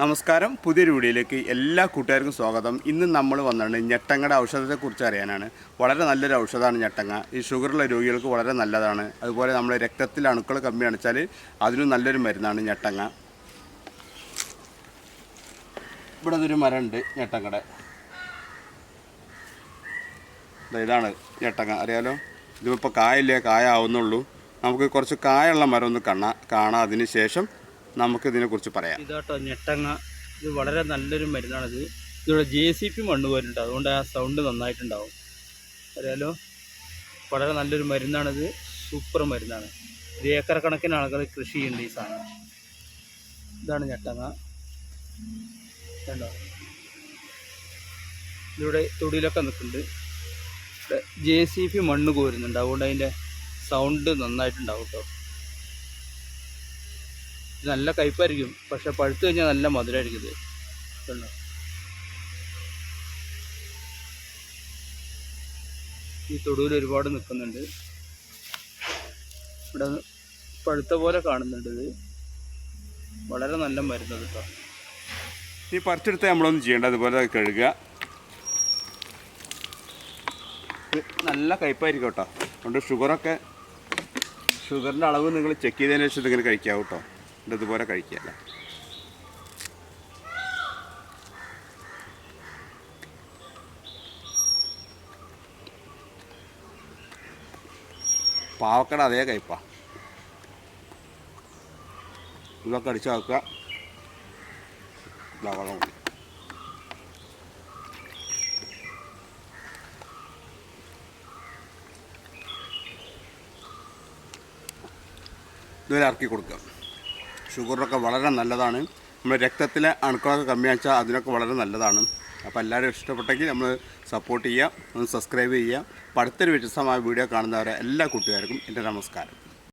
നമസ്കാരം. പുതിയൊരു വീഡിയോയിലേക്ക് എല്ലാ കൂട്ടുകാർക്കും സ്വാഗതം. ഇന്ന് നമ്മൾ വന്നിട്ടുണ്ട് ഞെട്ടങ്ങയുടെ ഔഷധത്തെക്കുറിച്ച് അറിയാനാണ്. വളരെ നല്ലൊരു ഔഷധമാണ് ഞെട്ടങ്ങ. ഈ ഷുഗറുള്ള രോഗികൾക്ക് വളരെ നല്ലതാണ്. അതുപോലെ നമ്മുടെ രക്തത്തിൽ അണുക്കൾ കമ്മി അണിച്ചാൽ അതിനും നല്ലൊരു മരുന്നാണ് ഞെട്ടങ്ങ. ഇവിടെ അതൊരു മരമുണ്ട് ഞെട്ടങ്ങയുടെ ഇതാണ് ഞെട്ടങ്ങ. അറിയാലോ? ഇതിപ്പോൾ കായില്ലേ? കായ ആവുന്നുള്ളൂ നമുക്ക് കുറച്ച് കായുള്ള മരം ഒന്ന് കാണാം കാണാം. അതിന് ശേഷം നമുക്ക് ഇതിനെക്കുറിച്ച് പറയാം. ഇതാട്ടോ ഞെട്ടങ്ങ. ഇത് വളരെ നല്ലൊരു മരുന്നാണിത്. ഇതിവിടെ ജെ സി പി മണ്ണ് പോലുണ്ട്. അതുകൊണ്ട് ആ സൗണ്ട് നന്നായിട്ടുണ്ടാവും. അറിയാലോ? വളരെ നല്ലൊരു മരുന്നാണിത്. സൂപ്പർ മരുന്നാണ്. ഇത് ഏക്കർ കണക്കിന് ആളുകൾ കൃഷി ചെയ്യുന്നുണ്ട് ഈ സാധനം. ഇതാണ് ഞെട്ടങ്ങ. കണ്ടോ? ഇതിവിടെ തൊടിയിലൊക്കെ നിൽക്കുന്നുണ്ട്. ജെ സി പി മണ്ണ് കോരുന്നുണ്ട്. അതുകൊണ്ട് അതിന്റെ സൗണ്ട് നന്നായിട്ടുണ്ടാവും കേട്ടോ. നല്ല കയ്പായിരിക്കും. പക്ഷെ പഴുത്ത് കഴിഞ്ഞാൽ നല്ല മധുരമായിരിക്കും ഇത്. കണ്ടോ? ഈ തൊടുവിൽ ഒരുപാട് നിൽക്കുന്നുണ്ട്. ഇവിടെ പഴുത്ത പോലെ കാണുന്നുണ്ട് ഇത്. വളരെ നല്ല മരുന്ന് കേട്ടോ. ഈ പറിച്ചെടുത്ത് നമ്മളൊന്നും ചെയ്യേണ്ട. അതുപോലെ കഴുകുക. നല്ല കയ്പായിരിക്കും കേട്ടോ. അതുകൊണ്ട് ഷുഗറൊക്കെ ഷുഗറിന്റെ അളവ് നിങ്ങൾ ചെക്ക് ചെയ്തതിന് ശേഷം ഇതിങ്ങനെ കഴിക്കാം കേട്ടോ. ഇതുപോലെ കഴിക്കുക. പാവക്കട അതേ കയ്പാ ഇതൊക്കെ അടിച്ചു വെക്കുക. ഇതാ വെള്ളം ഇതുവരെ ഇറക്കി കൊടുക്കുക. ഷുഗറൊക്കെ വളരെ നല്ലതാണ്. നമ്മുടെ രക്തത്തിലെ അണുക്കളൊക്കെ കമ്മിയാച്ചാൽ അതിനൊക്കെ വളരെ നല്ലതാണ്. അപ്പോൾ എല്ലാവരും ഇഷ്ടപ്പെട്ടെങ്കിൽ നമ്മൾ സപ്പോർട്ട് ചെയ്യുക ഒന്ന് സബ്സ്ക്രൈബ് ചെയ്യുക അപ്പോൾ അടുത്തൊരു വ്യത്യസ്തമായ വീഡിയോ കാണുന്നവരെ എല്ലാ കൂട്ടുകാർക്കും എന്റെ നമസ്കാരം.